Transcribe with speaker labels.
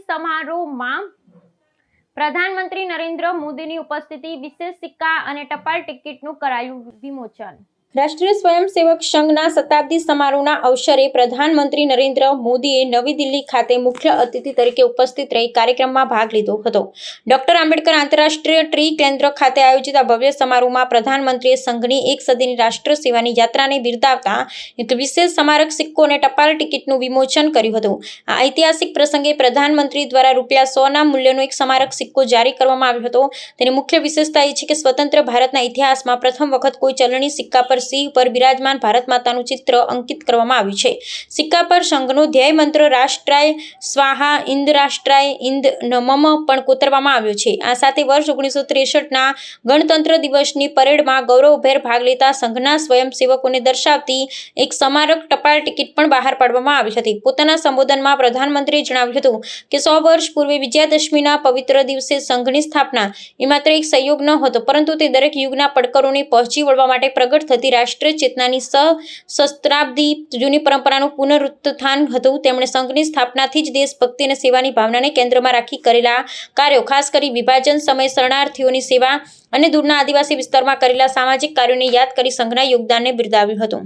Speaker 1: સમારોહમાં પ્રધાનમંત્રી નરેન્દ્ર મોદીની ઉપસ્થિતિ વિશેષ સિક્કા અને ટપાલ ટિકિટનું કરાયું વિમોચન. રાષ્ટ્રીય સ્વયંસેવક સંઘના શતાબ્દી સમારોહના અવસરે પ્રધાનમંત્રી નરેન્દ્ર મોદીએ નવી દિલ્હી ખાતે મુખ્ય અતિથિ તરીકે ઉપસ્થિત રહી કાર્યક્રમમાં ભાગ લીધો હતો. ડોક્ટર આંબેડકર આંતરરાષ્ટ્રીય ટ્રી કેન્દ્ર ખાતે આયોજિત આ ભવ્ય સમારોહમાં પ્રધાનમંત્રીએ સંઘની એક સદીની રાષ્ટ્ર સેવાની યાત્રાને બિરદાવતા એક વિશેષ સ્મારક સિક્કો અને ટપાલ ટિકિટનું વિમોચન કર્યું હતું. આ ઐતિહાસિક પ્રસંગે પ્રધાનમંત્રી દ્વારા રૂપિયા સોના મૂલ્યનો એક સ્મારક સિક્કો જારી કરવામાં આવ્યો હતો. તેની મુખ્ય વિશેષતા એ છે કે સ્વતંત્ર ભારતના ઇતિહાસમાં પ્રથમ વખત કોઈ ચલણી સિક્કા પર સિંહ પર બિરાજમાન ભારત માતાનું ચિત્ર અંકિત કરવામાં આવ્યું છે. સિક્કા પર સંઘનો ધ્યેય મંત્ર રાષ્ટ્રાય સ્વાહા ઇન્દ રાષ્ટ્રાય ઇન્દ નમમ પણ કોતરવામાં આવ્યો છે. આ સાથે વર્ષ ઓગણીસો ત્રેસઠના ગણતંત્ર દિવસની પરેડમાં ગૌરવભેર ભાગ લેતા સંઘના સ્વયંસેવકોને દર્શાવતી એક સ્મારક ટપાલ ટિકિટ પણ બહાર પાડવામાં આવી હતી. પોતાના સંબોધનમાં પ્રધાનમંત્રીએ જણાવ્યું હતું કે, સો વર્ષ પૂર્વે વિજયાદશમીના પવિત્ર દિવસે સંઘની સ્થાપના એ માત્ર એક સહયોગ ન હતો, પરંતુ તે દરેક યુગના પડકારોને પહોંચી વળવા માટે પ્રગટ થતી રાષ્ટ્રીય ચેતનાની સહસ્ત્રાબ્દી જૂની પરંપરાનું પુનરુત્થાન હતું. તેમણે સંઘની સ્થાપનાથી જ દેશભક્તિ અને સેવાની ભાવનાને કેન્દ્રમાં રાખી કરેલા કાર્યો, ખાસ કરી વિભાજન સમયે શરણાર્થીઓની સેવા અને દૂરના આદિવાસી વિસ્તારમાં કરેલા સામાજિક કાર્યોને યાદ કરી સંઘના યોગદાનને બિરદાવ્યું હતું.